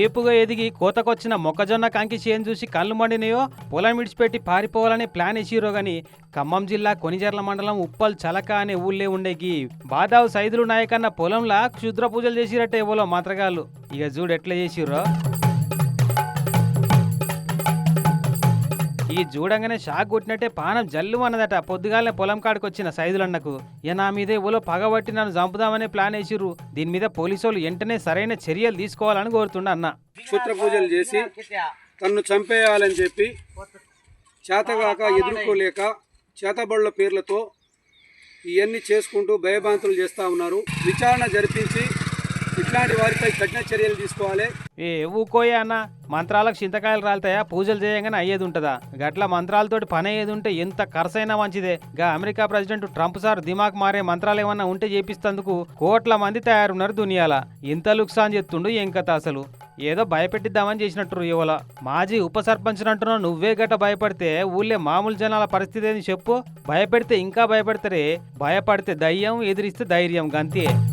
ఏపుగా ఎదిగి కోతకొచ్చిన మొక్కజొన్న కంకి చేను చూసి కళ్ళు మండినాయో పొలం విడిచిపెట్టి పారిపోవాలని ప్లాన్ వేసిరో గాని ఖమ్మం జిల్లా కొనిజర్ల మండలం ఉప్పల్ చలక అనే ఊళ్ళే ఉండేకి బాదావు సైదులు నాయకన్న పొలంలా క్షుద్ర పూజలు చేసిరట్టే ఎవలో మాత్రగాళ్ళు. ఇక చూడు ఎట్లా చేసిర్రో. ఈ చూడంగానే షాక్ కొట్టినట్టే పానం జల్లు అన్నదట. పొద్దుగాలనే పొలం కాడికి వచ్చిన సైదులన్నకు. ఇక నా మీదే ఊలో పగబట్టి నన్ను చంపుదామనే ప్లాన్ వేసిర్రు. దీని మీద పోలీసులు వెంటనే సరైన చర్యలు తీసుకోవాలని కోరుతుండ అన్న. క్షుత్ర పూజలు చేసి తన్ను చంపేయాలని చెప్పి చేతగాక ఎదుర్కోలేక చేతబడుల పేర్లతో ఇవన్నీ చేసుకుంటూ భయభ్రాంతులు చేస్తూ ఉన్నారు. విచారణ జరిపించి ఇట్లాంటి వారిపై కఠిన చర్యలు తీసుకోవాలి. ఏ ఊకోయే అన్న మంత్రాలకు చింతకాయలు రాలుతాయా? పూజలు చేయగానే అయ్యేది ఉంటుందా? గట్ల మంత్రాలతోటి పని అయ్యేది ఉంటే ఎంత ఖర్చైనా మంచిదే. గా అమెరికా ప్రెసిడెంట్ ట్రంప్ సార్ దిమాగ్ మారే మంత్రాలు ఏమన్నా ఉంటే చేపిస్తందుకు కోట్ల మంది తయారున్నారు దునియాల. ఎంత లుక్సాన్ చెప్తుండు ఏం కథ అసలు? ఏదో భయపెట్టిద్దామని చేసినట్టు ఇవాళ. మాజీ ఉప సర్పంచ్ అంటున్నావు నువ్వే గట భయపడితే ఊళ్ళే మామూలు జనాల పరిస్థితి ఏంది చెప్పు? భయపెడితే ఇంకా భయపెడతారే? భయపడితే దయ్యం ఎదిరిస్తే ధైర్యం గంతే.